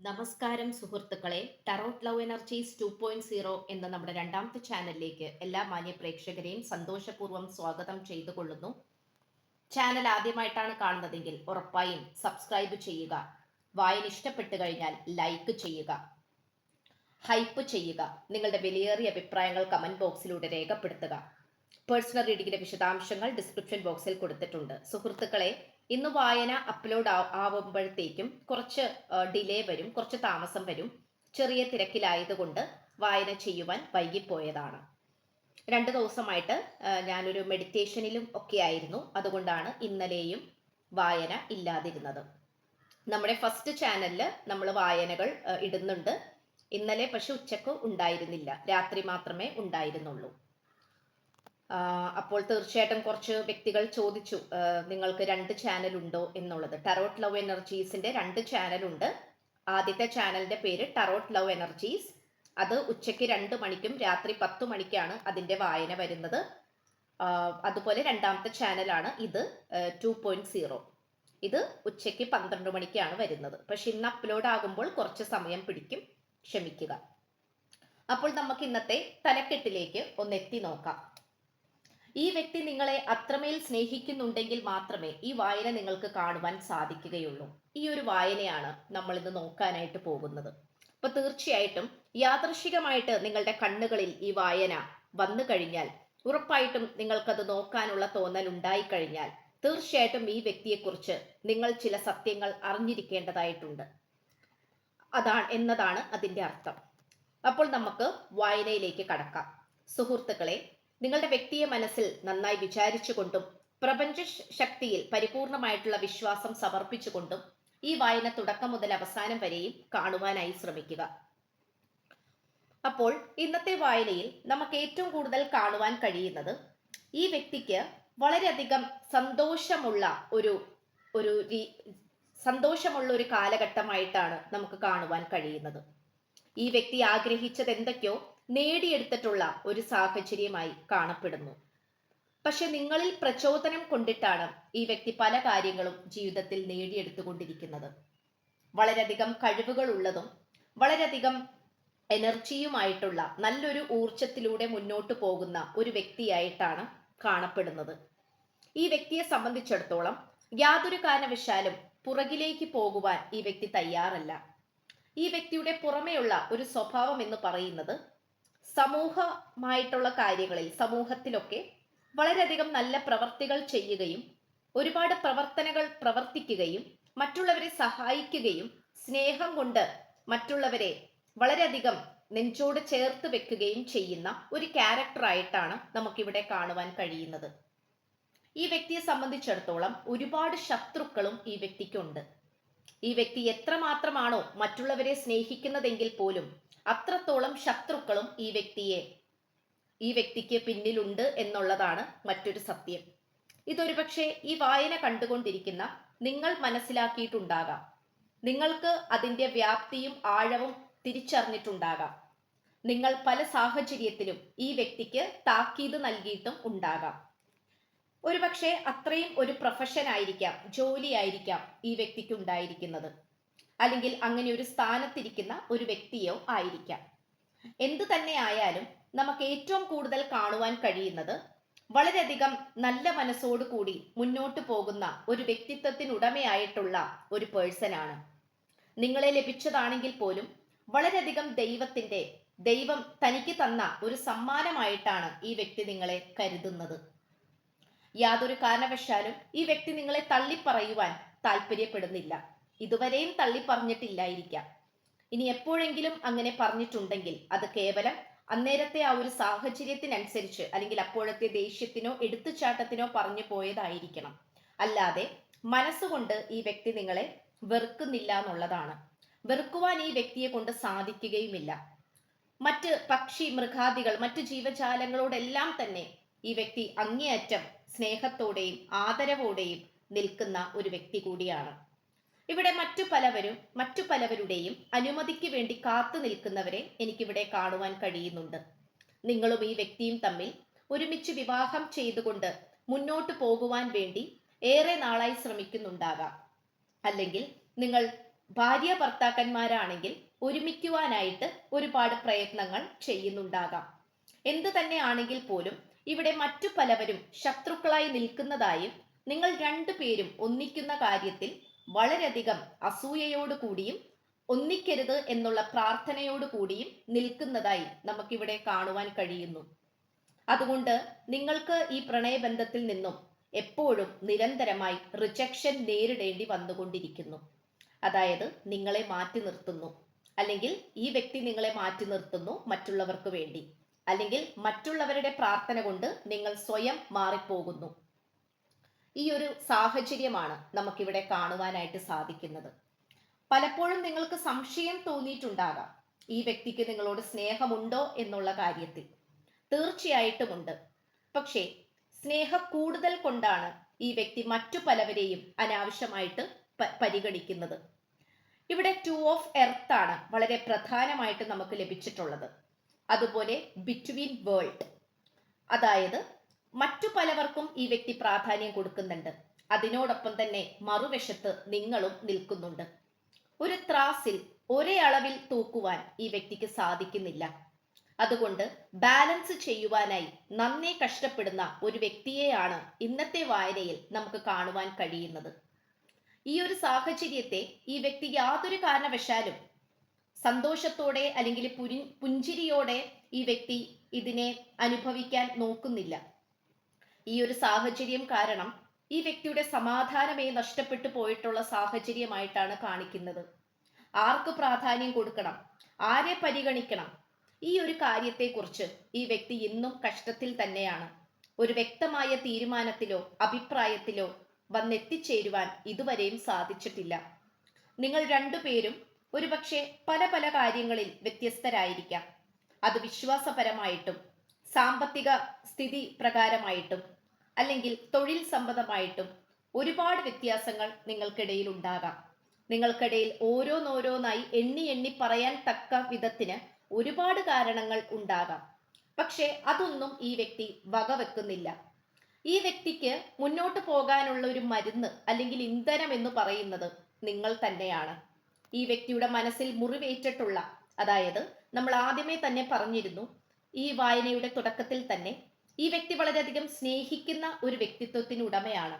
നമസ്കാരം സുഹൃത്തുക്കളെ tarot love energies two point zero എന്ന നമ്മുടെ രണ്ടാമത്തെ ചാനലിലേക്ക് എല്ലാ മാന്യ പ്രേക്ഷകരെയും സന്തോഷപൂർവം സ്വാഗതം ചെയ്തു കൊള്ളുന്നു ചാനൽ ആദ്യമായിട്ടാണ് കാണുന്നതെങ്കിൽ ഉറപ്പായും സബ്സ്ക്രൈബ് ചെയ്യുക. വായന ഇഷ്ടപ്പെട്ടു കഴിഞ്ഞാൽ ലൈക്ക് ചെയ്യുക. ഹൈപ്പ് ചെയ്യുക. നിങ്ങളുടെ വിലയേറിയ അഭിപ്രായങ്ങൾ കമന്റ് ബോക്സിലൂടെ രേഖപ്പെടുത്തുക. പേഴ്സണൽ റീഡിങ്ങിന്റെ വിശദാംശങ്ങൾ ഡിസ്ക്രിപ്ഷൻ ബോക്സിൽ കൊടുത്തിട്ടുണ്ട്. സുഹൃത്തുക്കളെ ഇന്ന് വായന അപ്ലോഡ് ആവുമ്പോഴത്തേക്കും കുറച്ച് ഡിലേ വരും കുറച്ച് താമസം വരും. ചെറിയ തിരക്കിലായതുകൊണ്ട് വായന ചെയ്യുവാൻ വൈകിപ്പോയതാണ്. രണ്ട് ദിവസമായിട്ട് ഞാനൊരു മെഡിറ്റേഷനിലും ഒക്കെ ആയിരുന്നു. അതുകൊണ്ടാണ് ഇന്നലെയും വായന ഇല്ലാതിരുന്നത്. നമ്മുടെ ഫസ്റ്റ് ചാനലിൽ നമ്മൾ വായനകൾ ഇടുന്നുണ്ട്. ഇന്നലെ പക്ഷെ ഉച്ചയ്ക്ക് ഉണ്ടായിരുന്നില്ല. രാത്രി മാത്രമേ ഉണ്ടായിരുന്നുള്ളൂ. അപ്പോൾ തീർച്ചയായിട്ടും കുറച്ച് വ്യക്തികൾ ചോദിച്ചു നിങ്ങൾക്ക് രണ്ട് ചാനൽ ഉണ്ടോ എന്നുള്ളത്. ടറോട്ട് ലവ് എനർജീസിന്റെ രണ്ട് ചാനൽ ഉണ്ട്. ആദ്യത്തെ ചാനലിന്റെ പേര് ടറോട്ട് ലവ് എനർജീസ് അത് ഉച്ചയ്ക്ക് രണ്ട് മണിക്കും രാത്രി പത്ത് മണിക്കാണ് അതിന്റെ വായന വരുന്നത്. അതുപോലെ രണ്ടാമത്തെ ചാനലാണ് ഇത് ടു പോയിന്റ് സീറോ ഇത് ഉച്ചയ്ക്ക് പന്ത്രണ്ട് മണിക്കാണ് വരുന്നത്. പക്ഷെ ഇന്ന് അപ്ലോഡ് ആകുമ്പോൾ കുറച്ച് സമയം പിടിക്കും. ക്ഷമിക്കുക. അപ്പോൾ നമുക്ക് ഇന്നത്തെ തലക്കെട്ടിലേക്ക് ഒന്ന് എത്തി നോക്കാം. ഈ വ്യക്തി നിങ്ങളെ അത്രമേൽ സ്നേഹിക്കുന്നുണ്ടെങ്കിൽ മാത്രമേ ഈ വായന നിങ്ങൾക്ക് കാണുവാൻ സാധിക്കുകയുള്ളൂ. ഈ ഒരു വായനയാണ് നമ്മൾ ഇന്ന് നോക്കാനായിട്ട് പോകുന്നത്. അപ്പൊ തീർച്ചയായിട്ടും യാദൃശികമായിട്ട് നിങ്ങളുടെ കണ്ണുകളിൽ ഈ വായന വന്നു കഴിഞ്ഞാൽ ഉറപ്പായിട്ടും നിങ്ങൾക്കത് നോക്കാനുള്ള തോന്നൽ ഉണ്ടായി കഴിഞ്ഞാൽ തീർച്ചയായിട്ടും ഈ വ്യക്തിയെക്കുറിച്ച് നിങ്ങൾ ചില സത്യങ്ങൾ അറിഞ്ഞിരിക്കേണ്ടതായിട്ടുണ്ട്. അതാണ് എന്നതാണ് അതിന്റെ അർത്ഥം. അപ്പോൾ നമുക്ക് വായനയിലേക്ക് കടക്കാം. സുഹൃത്തുക്കളെ നിങ്ങളുടെ വ്യക്തിയെ മനസ്സിൽ നന്നായി വിചാരിച്ചുകൊണ്ടും പ്രപഞ്ച ശക്തിയിൽ പരിപൂർണമായിട്ടുള്ള വിശ്വാസം സമർപ്പിച്ചുകൊണ്ടും ഈ വായന തുടക്കം മുതൽ അവസാനം വരെയും കാണുവാനായി ശ്രമിക്കുക. അപ്പോൾ ഇന്നത്തെ വായനയിൽ നമുക്ക് ഏറ്റവും കൂടുതൽ കാണുവാൻ കഴിയുന്നത് ഈ വ്യക്തിക്ക് വളരെയധികം സന്തോഷമുള്ള ഒരു ഒരു സന്തോഷമുള്ള ഒരു കാലഘട്ടമായിട്ടാണ് നമുക്ക് കാണുവാൻ കഴിയുന്നത്. ഈ വ്യക്തി ആഗ്രഹിച്ചത് എന്തൊക്കെയോ നേടിയെടുത്തിട്ടുള്ള ഒരു സാഹചര്യമായി കാണപ്പെടുന്നു. പക്ഷെ നിങ്ങളിൽ പ്രചോദനം കൊണ്ടിട്ടാണ് ഈ വ്യക്തി പല കാര്യങ്ങളും ജീവിതത്തിൽ നേടിയെടുത്തുകൊണ്ടിരിക്കുന്നത്. വളരെയധികം കഴിവുകൾ ഉള്ളതും വളരെയധികം എനർജിയുമായിട്ടുള്ള നല്ലൊരു ഊർജത്തിലൂടെ മുന്നോട്ട് പോകുന്ന ഒരു വ്യക്തിയായിട്ടാണ് കാണപ്പെടുന്നത്. ഈ വ്യക്തിയെ സംബന്ധിച്ചിടത്തോളം യാതൊരു കാരണവശാലും പുറകിലേക്ക് പോകുവാൻ ഈ വ്യക്തി തയ്യാറല്ല. ഈ വ്യക്തിയുടെ പുറമെയുള്ള ഒരു സ്വഭാവം എന്ന് പറയുന്നത് സമൂഹമായിട്ടുള്ള കാര്യങ്ങളിൽ സമൂഹത്തിലൊക്കെ വളരെയധികം നല്ല പ്രവർത്തികൾ ചെയ്യുകയും ഒരുപാട് പ്രവർത്തനങ്ങൾ പ്രവർത്തിക്കുകയും മറ്റുള്ളവരെ സഹായിക്കുകയും സ്നേഹം കൊണ്ട് മറ്റുള്ളവരെ വളരെയധികം നെഞ്ചോട് ചേർത്ത് വെക്കുകയും ചെയ്യുന്ന ഒരു ക്യാരക്ടറായിട്ടാണ് നമുക്കിവിടെ കാണുവാൻ കഴിയുന്നത്. ഈ വ്യക്തിയെ സംബന്ധിച്ചിടത്തോളം ഒരുപാട് ശത്രുക്കളും ഈ വ്യക്തിക്കുണ്ട്. ഈ വ്യക്തി എത്രമാത്രമാണോ മറ്റുള്ളവരെ സ്നേഹിക്കുന്നതെങ്കിൽ പോലും അത്രത്തോളം ശത്രുക്കളും ഈ വ്യക്തിയെ ഈ വ്യക്തിക്ക് പിന്നിലുണ്ട് എന്നുള്ളതാണ് മറ്റൊരു സത്യം. ഇതൊരു പക്ഷേ ഈ വായന കണ്ടുകൊണ്ടിരിക്കുന്ന നിങ്ങൾ മനസ്സിലാക്കിയിട്ടുണ്ടാകാം. നിങ്ങൾക്ക് അതിന്റെ വ്യാപ്തിയും ആഴവും തിരിച്ചറിഞ്ഞിട്ടുണ്ടാകാം. നിങ്ങൾ പല സാഹചര്യത്തിലും ഈ വ്യക്തിക്ക് താക്കീത് നൽകിയിട്ടും ഉണ്ടാകാം. ഒരുപക്ഷെ അത്രയും ഒരു പ്രൊഫഷൻ ആയിരിക്കാം ജോലി ആയിരിക്കാം ഈ വ്യക്തിക്ക് ഉണ്ടായിരിക്കുന്നത്. അല്ലെങ്കിൽ അങ്ങനെ ഒരു സ്ഥാനത്തിരിക്കുന്ന ഒരു വ്യക്തിയോ ആയിരിക്കാം. എന്തു തന്നെ ആയാലും നമുക്ക് ഏറ്റവും കൂടുതൽ കാണുവാൻ കഴിയുന്നത് വളരെയധികം നല്ല മനസ്സോടു കൂടി മുന്നോട്ട് പോകുന്ന ഒരു വ്യക്തിത്വത്തിനുടമയായിട്ടുള്ള ഒരു പേഴ്സൺ ആണ്. നിങ്ങളെ ലഭിച്ചതാണെങ്കിൽ പോലും വളരെയധികം ദൈവത്തിന്റെ ദൈവം തനിക്ക് തന്ന ഒരു സമ്മാനമായിട്ടാണ് ഈ വ്യക്തി നിങ്ങളെ കരുതുന്നത്. യാതൊരു കാരണവശാലും ഈ വ്യക്തി നിങ്ങളെ തള്ളിപ്പറയുവാൻ താല്പര്യപ്പെടുന്നില്ല ഇതുവരെയും തള്ളി പറഞ്ഞിട്ടില്ലായിരിക്കാം ഇനി എപ്പോഴെങ്കിലും അങ്ങനെ പറഞ്ഞിട്ടുണ്ടെങ്കിൽ അത് കേവലം അന്നേരത്തെ ആ ഒരു സാഹചര്യത്തിനനുസരിച്ച് അല്ലെങ്കിൽ അപ്പോഴത്തെ ദേഷ്യത്തിനോ എടുത്തുചാട്ടത്തിനോ പറഞ്ഞു പോയതായിരിക്കണം. അല്ലാതെ മനസ്സുകൊണ്ട് ഈ വ്യക്തി നിങ്ങളെ വെറുക്കുന്നില്ല എന്നുള്ളതാണ്. വെറുക്കുവാൻ ഈ വ്യക്തിയെ കൊണ്ട് സാധിക്കുകയുമില്ല. മറ്റ് പക്ഷി മൃഗാദികൾ മറ്റ് ജീവജാലങ്ങളോടെല്ലാം തന്നെ ഈ വ്യക്തി അങ്ങേയറ്റം സ്നേഹത്തോടെയും ആദരവോടെയും നിൽക്കുന്ന ഒരു വ്യക്തി കൂടിയാണ്. ഇവിടെ മറ്റു പലവരും മറ്റു പലവരുടെയും അനുമതിക്ക് വേണ്ടി കാത്തു നിൽക്കുന്നവരെ എനിക്കിവിടെ കാണുവാൻ കഴിയുന്നുണ്ട്. നിങ്ങളും ഈ വ്യക്തിയും തമ്മിൽ ഒരുമിച്ച് വിവാഹം ചെയ്തുകൊണ്ട് മുന്നോട്ട് പോകുവാൻ വേണ്ടി ഏറെ നാളായി ശ്രമിക്കുന്നുണ്ടാകാം. അല്ലെങ്കിൽ നിങ്ങൾ ഭാര്യ ഭർത്താക്കന്മാരാണെങ്കിൽ ഒരുമിക്കുവാനായിട്ട് ഒരുപാട് പ്രയത്നങ്ങൾ ചെയ്യുന്നുണ്ടാകാം. എന്തു തന്നെ ആണെങ്കിൽ പോലും ഇവിടെ മറ്റു പലവരും ശത്രുക്കളായി നിൽക്കുന്നതായും നിങ്ങൾ രണ്ടുപേരും ഒന്നിക്കുന്ന കാര്യത്തിൽ വളരെയധികം അസൂയയോട് കൂടിയും ഒന്നിക്കരുത് എന്നുള്ള പ്രാർത്ഥനയോട് കൂടിയും നിൽക്കുന്നതായി നമുക്കിവിടെ കാണുവാൻ കഴിയുന്നു. അതുകൊണ്ട് നിങ്ങൾക്ക് ഈ പ്രണയബന്ധത്തിൽ നിന്നും എപ്പോഴും നിരന്തരമായി റിജക്ഷൻ നേരിടേണ്ടി വന്നുകൊണ്ടിരിക്കുന്നു. അതായത് നിങ്ങളെ മാറ്റി നിർത്തുന്നു. അല്ലെങ്കിൽ ഈ വ്യക്തി നിങ്ങളെ മാറ്റി നിർത്തുന്നു മറ്റുള്ളവർക്ക് വേണ്ടി. അല്ലെങ്കിൽ മറ്റുള്ളവരുടെ പ്രാർത്ഥന കൊണ്ട് നിങ്ങൾ സ്വയം മാറിപ്പോകുന്നു. ഈ ഒരു സാഹചര്യമാണ് നമുക്കിവിടെ കാണുവാനായിട്ട് സാധിക്കുന്നത്. പലപ്പോഴും നിങ്ങൾക്ക് സംശയം തോന്നിയിട്ടുണ്ടാകാം ഈ വ്യക്തിക്ക് നിങ്ങളോട് സ്നേഹമുണ്ടോ എന്നുള്ള കാര്യത്തിൽ. തീർച്ചയായിട്ടും ഉണ്ട് പക്ഷേ സ്നേഹ കൂടുതൽ കൊണ്ടാണ് ഈ വ്യക്തി മറ്റു പലവരെയും അനാവശ്യമായിട്ട് പരിഗണിക്കുന്നത്. ഇവിടെ ടു ഓഫ് എർത്ത് ആണ് വളരെ പ്രധാനമായിട്ട് നമുക്ക് ലഭിച്ചിട്ടുള്ളത്. അതുപോലെ ബിറ്റ്വീൻ വേൾഡ് അതായത് മറ്റു പലവർക്കും ഈ വ്യക്തി പ്രാധാന്യം കൊടുക്കുന്നുണ്ട്. അതിനോടൊപ്പം തന്നെ മറുവശത്ത് നിങ്ങളും നിൽക്കുന്നുണ്ട്. ഒരു ത്രാസിൽ ഒരേ അളവിൽ തൂക്കുവാൻ ഈ വ്യക്തിക്ക് സാധിക്കുന്നില്ല. അതുകൊണ്ട് ബാലൻസ് ചെയ്യുവാനായി നന്നേ കഷ്ടപ്പെടുന്ന ഒരു വ്യക്തിയെയാണ് ഇന്നത്തെ വായനയിൽ നമുക്ക് കാണുവാൻ കഴിയുന്നത്. ഈ ഒരു സാഹചര്യത്തെ ഈ വ്യക്തി യാതൊരു കാരണവശാലും സന്തോഷത്തോടെ അല്ലെങ്കിൽ പുരി പുഞ്ചിരിയോടെ ഈ വ്യക്തി ഇതിനെ അനുഭവിക്കാൻ നോക്കുന്നില്ല. ഈ ഒരു സാഹചര്യം കാരണം ഈ വ്യക്തിയുടെ സമാധാനമേ നഷ്ടപ്പെട്ടു പോയിട്ടുള്ള സാഹചര്യമായിട്ടാണ് കാണിക്കുന്നത്. ആർക്ക് പ്രാധാന്യം കൊടുക്കണം? ആരെ പരിഗണിക്കണം? ഈ ഒരു കാര്യത്തെക്കുറിച്ച് ഈ വ്യക്തി ഇന്നും കഷ്ടത്തിൽ തന്നെയാണ്. ഒരു വ്യക്തമായ തീരുമാനത്തിലോ അഭിപ്രായത്തിലോ വന്നെത്തിച്ചേരുവാൻ ഇതുവരെയും സാധിച്ചിട്ടില്ല. നിങ്ങൾ രണ്ടുപേരും ഒരുപക്ഷെ പല പല കാര്യങ്ങളിൽ വ്യത്യസ്തരായിരിക്കാം. അത് വിശ്വാസപരമായിട്ടും സാമ്പത്തിക സ്ഥിതി പ്രകാരമായിട്ടും അല്ലെങ്കിൽ തൊഴിൽ സംബന്ധമായിട്ടും ഒരുപാട് വ്യത്യാസങ്ങൾ നിങ്ങൾക്കിടയിൽ ഉണ്ടാകാം. നിങ്ങൾക്കിടയിൽ ഓരോന്നോരോന്നായി എണ്ണി എണ്ണി പറയാൻ തക്ക വിധത്തിന് ഒരുപാട് കാരണങ്ങൾ ഉണ്ടാകാം. പക്ഷേ അതൊന്നും ഈ വ്യക്തി വകവെക്കുന്നില്ല. ഈ വ്യക്തിക്ക് മുന്നോട്ട് പോകാനുള്ള ഒരു മരുന്ന് അല്ലെങ്കിൽ ഇന്ധനം എന്ന് പറയുന്നത് നിങ്ങൾ തന്നെയാണ്. ഈ വ്യക്തിയുടെ മനസ്സിൽ മുറിവേറ്റിട്ടുള്ള അതായത് നമ്മൾ ആദ്യമേ തന്നെ പറഞ്ഞിരുന്നു ഈ വായനയുടെ തുടക്കത്തിൽ തന്നെ ഈ വ്യക്തി വളരെയധികം സ്നേഹിക്കുന്ന ഒരു വ്യക്തിത്വത്തിന് ഉടമയാണ്.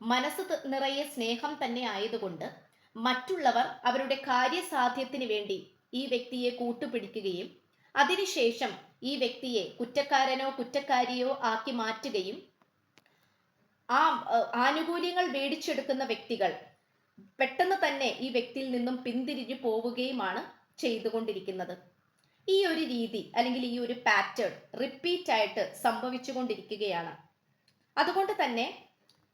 മനസ്സ് നിറയെ സ്നേഹം തന്നെ ആയതുകൊണ്ട് മറ്റുള്ളവർ അവരുടെ കാര്യസാധ്യത്തിന് വേണ്ടി ഈ വ്യക്തിയെ കൂട്ടുപിടിക്കുകയും അതിനുശേഷം ഈ വ്യക്തിയെ കുറ്റക്കാരനോ കുറ്റക്കാരിയോ ആക്കി മാറ്റുകയും ആ ആനുകൂല്യങ്ങൾ മേടിച്ചെടുക്കുന്ന വ്യക്തികൾ പെട്ടെന്ന് തന്നെ ഈ വ്യക്തിയിൽ നിന്നും പിന്തിരിഞ്ഞു പോവുകയുമാണ് ചെയ്തുകൊണ്ടിരിക്കുന്നത്. ഈ ഒരു രീതി അല്ലെങ്കിൽ ഈ ഒരു പാറ്റേൺ റിപ്പീറ്റ് ആയിട്ട് സംഭവിച്ചുകൊണ്ടിരിക്കുകയാണ്. അതുകൊണ്ട് തന്നെ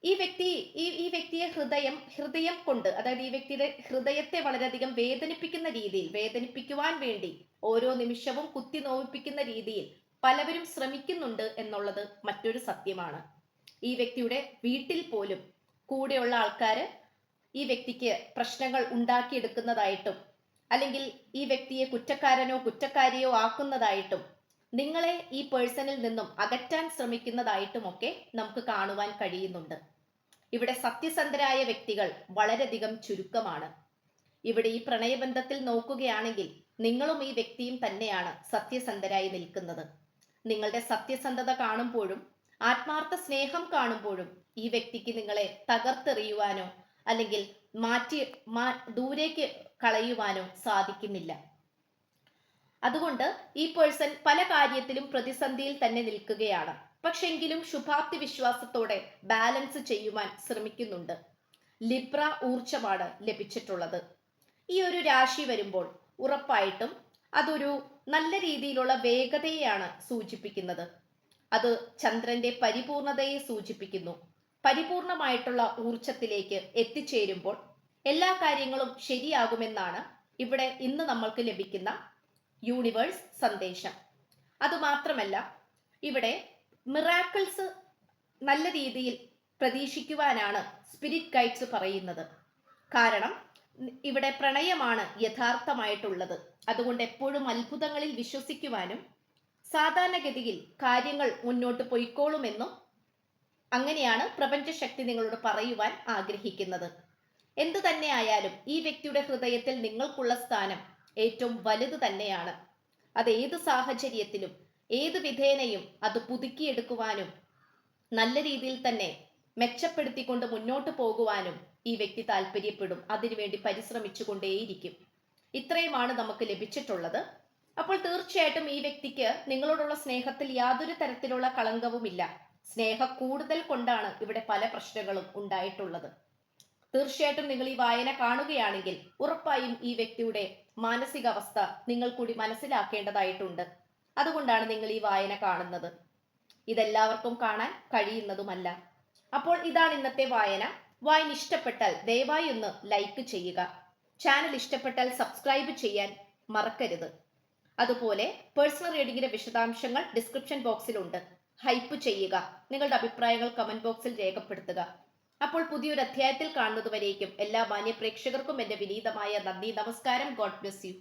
ഈ വ്യക്തി ഈ ഈ വ്യക്തിയെ ഹൃദയം ഹൃദയം കൊണ്ട് അതായത് ഈ വ്യക്തിയുടെ ഹൃദയത്തെ വളരെയധികം വേദനിപ്പിക്കുന്ന രീതിയിൽ വേദനിപ്പിക്കുവാൻ വേണ്ടി ഓരോ നിമിഷവും കുത്തി നോവിപ്പിക്കുന്ന രീതിയിൽ പലവരും ശ്രമിക്കുന്നുണ്ട് എന്നുള്ളത് മറ്റൊരു സത്യമാണ്. ഈ വ്യക്തിയുടെ വീട്ടിൽ പോലും കൂടെയുള്ള ആൾക്കാര് ഈ വ്യക്തിക്ക് പ്രശ്നങ്ങൾ ഉണ്ടാക്കിയെടുക്കുന്നതായിട്ടും അല്ലെങ്കിൽ ഈ വ്യക്തിയെ കുറ്റക്കാരനോ കുറ്റക്കാരിയോ ആക്കുന്നതായിട്ടും നിങ്ങളെ ഈ പേഴ്സണിൽ നിന്നും അകറ്റാൻ ശ്രമിക്കുന്നതായിട്ടുമൊക്കെ നമുക്ക് കാണുവാൻ കഴിയുന്നുണ്ട്. ഇവിടെ സത്യസന്ധരായ വ്യക്തികൾ വളരെയധികം ചുരുക്കമാണ്. ഇവിടെ ഈ പ്രണയബന്ധത്തിൽ നോക്കുകയാണെങ്കിൽ നിങ്ങളും ഈ വ്യക്തിയും തന്നെയാണ് സത്യസന്ധരായി നിൽക്കുന്നത്. നിങ്ങളുടെ സത്യസന്ധത കാണുമ്പോഴും ആത്മാർത്ഥ സ്നേഹം കാണുമ്പോഴും ഈ വ്യക്തിക്ക് നിങ്ങളെ തകർത്തെറിയുവാനോ അല്ലെങ്കിൽ മാറ്റി മാ ദൂരേക്ക് കളയുവാനോ സാധിക്കുന്നില്ല. അതുകൊണ്ട് ഈ പേഴ്സൺ പല കാര്യത്തിലും പ്രതിസന്ധിയിൽ തന്നെ നിൽക്കുകയാണ്. പക്ഷെങ്കിലും ശുഭാപ്തി വിശ്വാസത്തോടെ ബാലൻസ് ചെയ്യുവാൻ ശ്രമിക്കുന്നുണ്ട്. ലിബ്ര ഊർജമാണ് ലഭിച്ചിട്ടുള്ളത്. ഈ ഒരു രാശി വരുമ്പോൾ ഉറപ്പായിട്ടും അതൊരു നല്ല രീതിയിലുള്ള വേഗതയെയാണ് സൂചിപ്പിക്കുന്നത്. അത് ചന്ദ്രന്റെ പരിപൂർണതയെ സൂചിപ്പിക്കുന്നു. പരിപൂർണമായിട്ടുള്ള ഊർജത്തിലേക്ക് എത്തിച്ചേരുമ്പോൾ എല്ലാ കാര്യങ്ങളും ശരിയാകുമെന്നാണ് ഇവിടെ ഇന്ന് നമ്മൾക്ക് ലഭിക്കുന്ന യൂണിവേഴ്സ് സന്ദേശം. അതുമാത്രമല്ല ഇവിടെ മിറാക്കിൾസ് നല്ല രീതിയിൽ പ്രതീക്ഷിക്കുവാനാണ് സ്പിരിറ്റ് ഗൈഡ്സ് പറയുന്നത്. കാരണം ഇവിടെ പ്രണയമാണ് യഥാർത്ഥമായിട്ടുള്ളത്. അതുകൊണ്ട് എപ്പോഴും അത്ഭുതങ്ങളിൽ വിശ്വസിക്കുവാനും സാധാരണഗതിയിൽ കാര്യങ്ങൾ മുന്നോട്ട് പൊയ്ക്കോളുമെന്നും അങ്ങനെയാണ് പ്രപഞ്ചശക്തി നിങ്ങളോട് പറയുവാൻ ആഗ്രഹിക്കുന്നത്. എന്തു തന്നെ ആയാലും ഈ വ്യക്തിയുടെ ഹൃദയത്തിൽ നിങ്ങൾക്കുള്ള സ്ഥാനം ഏറ്റവും വലുത് തന്നെയാണ്. അത് ഏത് സാഹചര്യത്തിലും ഏത് വിധേനയും അത് പുതുക്കിയെടുക്കുവാനും നല്ല രീതിയിൽ തന്നെ മെച്ചപ്പെടുത്തിക്കൊണ്ട് മുന്നോട്ട് പോകുവാനും ഈ വ്യക്തി താല്പര്യപ്പെടും അതിനുവേണ്ടി പരിശ്രമിച്ചു കൊണ്ടേയിരിക്കും ഇത്രയുമാണ് നമുക്ക് ലഭിച്ചിട്ടുള്ളത്. അപ്പോൾ തീർച്ചയായിട്ടും ഈ വ്യക്തിക്ക് നിങ്ങളോടുള്ള സ്നേഹത്തിൽ യാതൊരു തരത്തിലുള്ള കളങ്കവുമില്ല. സ്നേഹ കൂടുതൽ കൊണ്ടാണ് ഇവിടെ പല പ്രശ്നങ്ങളും ഉണ്ടായിട്ടുള്ളത്. തീർച്ചയായിട്ടും നിങ്ങൾ ഈ വായന കാണുകയാണെങ്കിൽ ഉറപ്പായും ഈ വ്യക്തിയുടെ മാനസികാവസ്ഥ നിങ്ങൾ കൂടി മനസ്സിലാക്കേണ്ടതായിട്ടുണ്ട്. അതുകൊണ്ടാണ് നിങ്ങൾ ഈ വായന കാണുന്നത്. ഇതെല്ലാവർക്കും കാണാൻ കഴിയുന്നതുമല്ല. അപ്പോൾ ഇതാണ് ഇന്നത്തെ വായന. വായന ഇഷ്ടപ്പെട്ടാൽ ദയവായി ഒന്ന് ലൈക്ക് ചെയ്യുക. ചാനൽ ഇഷ്ടപ്പെട്ടാൽ സബ്സ്ക്രൈബ് ചെയ്യാൻ മറക്കരുത്. അതുപോലെ പേഴ്സണൽ റീഡിംഗിന്റെ വിശദാംശങ്ങൾ ഡിസ്ക്രിപ്ഷൻ ബോക്സിലുണ്ട്. ഹൈപ്പ് ചെയ്യുക. നിങ്ങളുടെ അഭിപ്രായങ്ങൾ കമന്റ് ബോക്സിൽ രേഖപ്പെടുത്തുക. അപ്പോൾ പുതിയൊരു അധ്യായത്തിൽ കാണുന്നതുവരേക്കും എല്ലാ മാന്യ പ്രേക്ഷകർക്കും എന്റെ വിനീതമായ നന്ദി. നമസ്കാരം. God bless you.